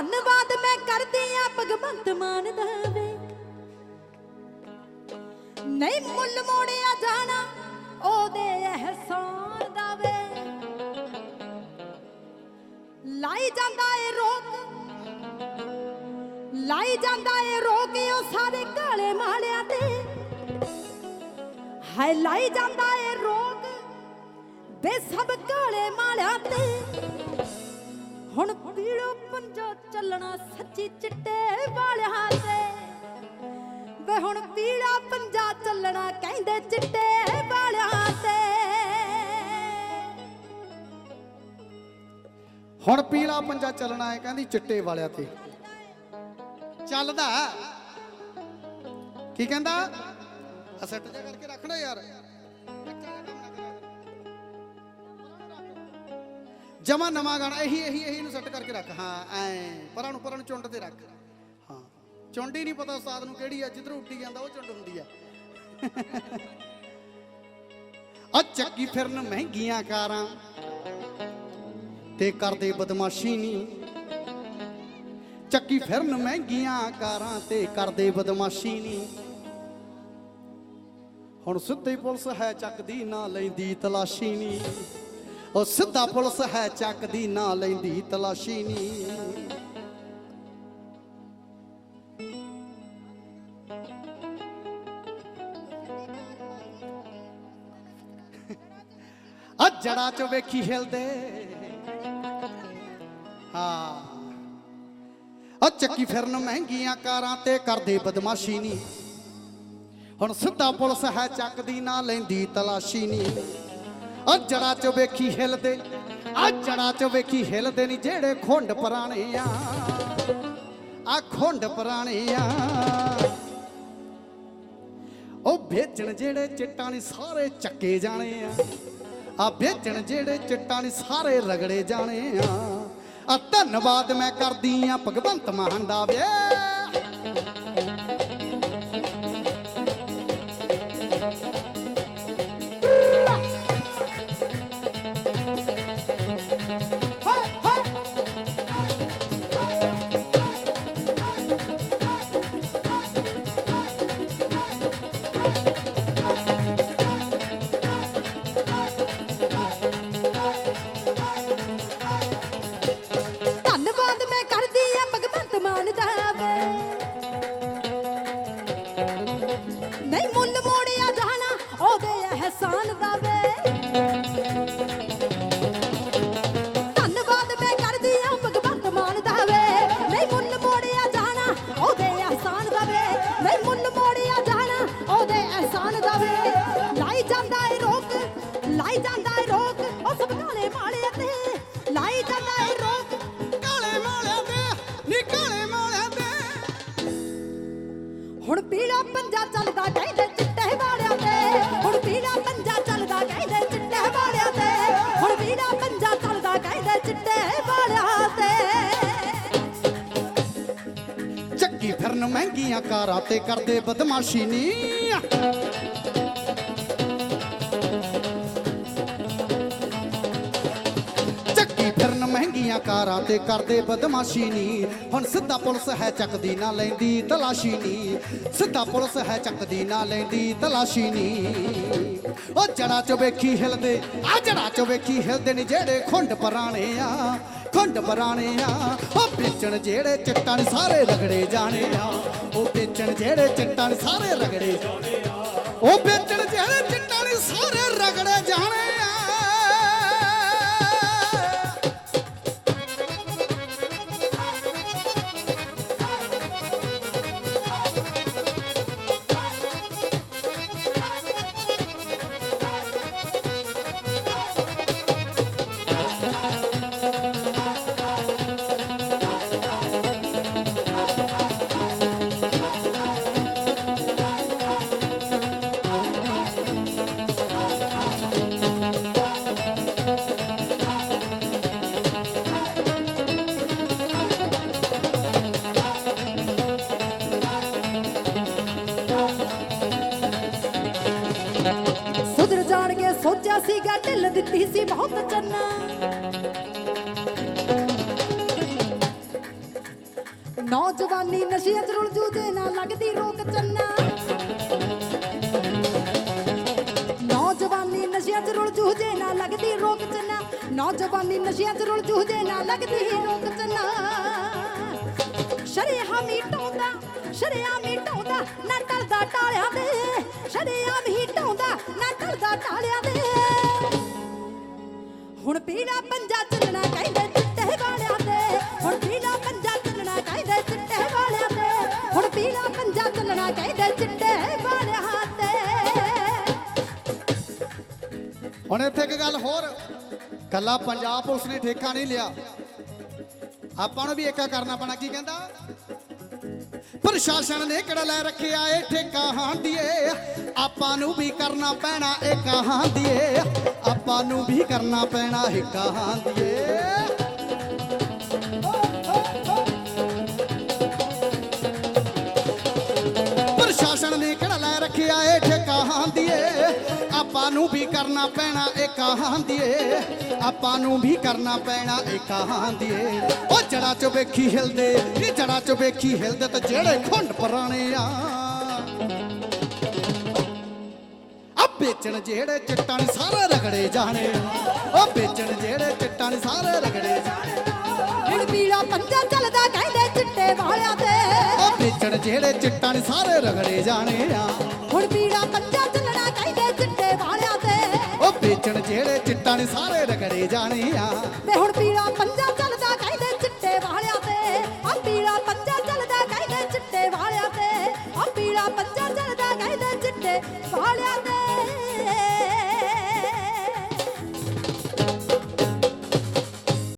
ਧੰਨਵਾਦ ਮੈਂ ਕਰਦੀ ਆ ਭਗਵੰਤ ਮਾਨ ਦਾ ਵੇ ਨਹੀਂ ਮੁੱਲ ਮੋੜਿਆ ਜਾਣਾ, ਉਹਦੇ ਅਹਿਸਾਨ ਦਾ ਵੇ ਲਾਈ ਜਾਂਦਾ ਏ ਰੋਕ, ਲਾਈ ਜਾਂਦਾ ਏ ਰੋਕ ਉਹ ਸਾਰੇ ਕਾਲੇ ਮਾਲਿਆਂ ਤੇ। ਹਾਏ, ਲਾਈ ਜਾਂਦਾ ਏ ਰੋਕ ਬੇ ਸਭ ਕਾਲੇ ਮਾਲਿਆਂ ਤੇ। ਹੁਣ ਪੀੜੋ ਪੰਜਾ ਚੱਲਣਾ ਸੱਚੀ ਚਿੱਟੇ ਵਾਲਿਆਂ ਤੇ। ਵੇ ਹੁਣ ਪੀੜਾ ਪੰਜਾ ਚੱਲਣਾ ਕਹਿੰਦੇ ਚਿੱਟੇ ਵਾਲਿਆਂ ਤੇ। ਹੁਣ ਪੀਲਾ ਪੰਜਾ ਚੱਲਣਾ ਹੈ ਕਹਿੰਦੀ ਚਿੱਟੇ ਵਾਲਿਆਂ ਤੇ। ਚੱਲਦਾ। ਕੀ ਕਹਿੰਦਾ? ਆ ਜਾ ਕਰਕੇ ਰੱਖਣਾ ਯਾਰ। ਜਮਾ ਨਵਾਂ ਗਾਣਾ, ਇਹੀ ਇਹੀ ਇਹੀ ਨੂੰ ਸੈੱਟ ਕਰਕੇ ਰੱਖ। ਹਾਂ, ਐ, ਪਰਾਂ ਨੂੰ ਪਰਾਂ ਨੂੰ ਚੁੰਡ ਤੇ ਰੱਖ। ਹਾਂ, ਚੁੰਡ ਹੀ ਨਹੀਂ ਪਤਾ ਉਸਤਾਦ ਨੂੰ ਕਿਹੜੀ ਆ, ਜਿੱਧਰੋਂ ਉੱਡੀ ਜਾਂਦਾ ਉਹ ਚੁੰਡ ਹੁੰਦੀ ਆ। ਆ ਚੱਕੀ ਫਿਰਨ ਮਹਿੰਗੀਆਂ ਕਾਰਾਂ, ਤੇ ਕਰਦੇ ਬਦਮਾਸ਼ੀ ਨਹੀਂ ਚੱਕੀ ਫਿਰਨ ਮਹਿੰਗੀਆਂ ਕਾਰਾਂ, ਤੇ ਕਰਦੇ ਬਦਮਾਸ਼ੀ ਨਹੀਂ ਹੁਣ ਸਿੱਧੀ ਪੁਲਿਸ ਹੈ ਚੱਕਦੀ ਨਾ ਲੈਂਦੀ ਤਲਾਸ਼ੀ ਨਹੀਂ ਉਹ ਸਿੱਧਾ ਪੁਲਿਸ ਹੈ, ਚੱਕਦੀ ਨਾ ਲੈਂਦੀ ਤਲਾਸ਼ੀ ਨਹੀਂ ਆ ਜੜਾ ਚ ਵੇਖੀ ਹਿਲਦੇ। ਹਾਂ। ਆ ਚੱਕੀ ਫਿਰਨ ਮਹਿੰਗੀਆਂ ਕਾਰਾਂ ਤੇ ਕਰਦੇ ਬਦਮਾਸ਼ੀ ਨਹੀਂ ਹੁਣ ਸਿੱਧਾ ਪੁਲਿਸ ਹੈ, ਚੱਕਦੀ ਨਾ ਲੈਂਦੀ ਤਲਾਸ਼ੀ ਨਹੀਂ ਆ ਜੜਾ ਚ ਵੇਖੀ ਹਿਲਦੇ ਆ ਜੜਾ ਚ ਵੇਖੀ ਹਿਲਦੇ ਨਹੀਂ ਜਿਹੜੇ ਖੁੰਡ ਪੁਰਾਣੇ ਆ। ਆ ਖੁੰਡ ਪੁਰਾਣੇ ਆ। ਉਹ ਵੇਚਣ ਜਿਹੜੇ ਚਿੱਟਾ ਨਹੀਂ ਸਾਰੇ ਚੱਕੇ ਜਾਣੇ ਆ। ਆ ਵੇਚਣ ਜਿਹੜੇ ਚਿੱਟਾ ਨਹੀਂ ਸਾਰੇ ਰਗੜੇ ਜਾਣੇ ਆ। ਆ ਧੰਨਵਾਦ ਮੈਂ ਕਰਦੀ ਆ ਭਗਵੰਤ ਮਾਨ ਦਾ ਵੇ। ਫਿਰਨ ਮਹਿੰਗੀਆਂ ਕਾਰਾਂ ਤੇ ਕਰਦੇ ਬਦਮਾਸ਼ੀ ਨੀ। ਮਹਿੰਗੀਆਂ ਤੇ ਕਰਦੇ ਬਦਮਾਸ਼ੀ ਨਹੀਂ ਹੁਣ ਸਿੱਧਾ ਪੁਲਿਸ ਹੈ ਚੱਕਦੀ ਨਾ ਲੈਂਦੀ ਤਲਾਸ਼ੀ ਨਹੀਂ ਸਿੱਧਾ ਪੁਲਿਸ ਹੈ ਚੱਕਦੀ ਨਾ ਲੈਂਦੀ ਤਲਾਸ਼ੀ ਨਹੀਂ ਉਹ ਜੜਾ ਚ ਵੇਖੀ ਹਿਲਦੇ, ਆ ਜੜਾ ਚ ਵੇਖੀ ਹਿਲਦੇ ਨੇ ਜਿਹੜੇ ਖੁੰਡ ਪੁਰਾਣੇ ਆ। ਖੁੰਡ ਪੁਰਾਣੇ ਆ। ਉਹ ਵੇਚਣ ਜਿਹੜੇ ਚਿੱਟਾਂ ਨੇ ਸਾਰੇ ਰਗੜੇ ਜਾਣੇ ਆ। ਉਹ ਵੇਚਣ ਜਿਹੜੇ ਚਿੱਟਾਂ ਨੇ ਸਾਰੇ ਰਗੜੇ ਜਾਣੇ ਆ। ਉਹ ਵੇਚਣ ਜਿਹੜੇ ਦਿੱਤੀ ਸੀ ਬਹੁਤ ਚੰਨਾ। ਨੌਜਵਾਨੀ ਨਸ਼ਿਆਂ 'ਚ ਰੁਲ ਜੂ ਨਾ ਲੱਗਦੀ ਰੋਕ ਚੰਨਾ। ਨੌਜਵਾਨੀ ਨਸ਼ਿਆਂ 'ਚ ਰੁਲ ਜੂ ਜੇ ਨਾ ਲੱਗਦੀ ਰੋਕ ਚੰਨਾ। ਨੌਜਵਾਨੀ ਨਸ਼ਿਆਂ 'ਚ ਰੁਲ ਜੂ ਨਾ ਲੱਗਦੀ ਰੋਕ ਚੰਨਾ। ਸ਼ਰਿਆ ਮੀਟਾਉਂਦਾ ਸ਼ਰਿਆ ਮੀਟਾਉਂਦਾ ਨਾ ਟਲਦਾ ਟਾਲਿਆਂ ਦੇ। ਸ਼ਰਿਆ ਮੀਟਾਉਂਦਾ ਨਾ ਟਲਦਾ ਟਾਲਿਆਂ ਦੇ। ਹੁਣ ਪੀਲਾ ਪੰਜਾ ਚੱਲਣਾ ਕਹਿੰਦੇ ਚਿੱਟੇ ਵਾਲਿਆਂ ਦੇ ਹੁਣ ਪੀਲਾ ਪੰਜਾ ਚੱਲਣਾ ਕਹਿੰਦੇ ਚਿੱਟੇ ਵਾਲਿਆਂ ਦੇ ਹੁਣ ਪੀਲਾ ਪੰਜਾ ਚੱਲਣਾ ਕਹਿੰਦੇ ਚਿੱਟੇ ਵਾਲਿਆਂ ਦੇ ਹੁਣ ਇੱਥੇ ਇੱਕ ਗੱਲ ਹੋਰ। ਕੱਲਾ ਪੰਜਾਬ ਪੁਲਿਸ ਨੇ ਠੇਕਾ ਨਹੀਂ ਲਿਆ। ਆਪਾਂ ਨੂੰ ਵੀ ਏਕਾ ਕਰਨਾ ਪੈਣਾ, ਕੀ ਕਹਿੰਦਾ? ਪ੍ਰਸ਼ਾਸਨ ਨੇ ਕਿਹੜਾ ਲੈ ਰੱਖਿਆ? ਏ ਠੇਕਾ ਹਾਂਦੀਏ ਆਪਾਂ ਨੂੰ ਵੀ ਕਰਨਾ ਪੈਣਾ ਏਕਾ ਹਾਂ ਆਪਾਂ ਨੂੰ ਵੀ ਕਰਨਾ ਪੈਣਾ ਏਕਾ ਹਾਂ ਪ੍ਰਸ਼ਾਸਨ ਨੇ ਕਿਹੜਾ ਲੈ ਰੱਖਿਆ ਏ ਠੇਕਾ ਹਾਂ ਦੀਏ ਆਪਾਂ ਨੂੰ ਵੀ ਕਰਨਾ ਪੈਣਾ ਏ ਕਹਾਂ ਦੀਏ ਆਪਾਂ ਨੂੰ ਵੀ ਕਰਨਾ ਪੈਣਾ ਏ ਕਹਾਂ ਦੀਏ ਉਹ ਜੜਾ ਚ ਵੇਖੀ ਹਿਲਦੇ ਇਹ ਜੜਾ ਚ ਵੇਖੀ ਹਿਲਦੇ ਤੇ ਜਿਹੜੇ ਖੁੰਡ ਪੁਰਾਣੇ ਆ। ਵੇਚਣ ਜਿਹੜੇ ਚਿੱਟਾਂ ਨੇ ਸਾਰੇ ਰਗੜੇ ਜਾਣੇ। ਉਹ ਵੇਚਣ ਜਿਹੜੇ ਚਿੱਟਾਂ ਨੇ ਸਾਰੇ ਰਗੜੇ ਜਾਣੇ। ਹੁਣ ਪੀਲਾ ਪੰਜਾ ਚੱਲਦਾ ਕਹਿੰਦੇ ਚਿੱਟੇ ਵਾਲਿਆਂ ਦੇ ਉਹ ਵੇਚਣ ਜਿਹੜੇ ਚਿੱਟਾਂ ਨੇ ਸਾਰੇ ਰਗੜੇ ਜਾਣੇ ਆ। ਹੁਣ ਪੀਲਾ ਪੰਜਾ ਚੱਲਣਾ ਕਹਿੰਦੇ ਚਿੱਟੇ ਵਾਲਿਆਂ ਦੇ ਉਹ ਵੇਚਣ ਜਿਹੜੇ ਚਿੱਟਾਂ ਨੇ ਸਾਰੇ ਰਗੜੇ ਜਾਣੇ ਆ। ਵੇ ਹੁਣ ਪੀਲਾ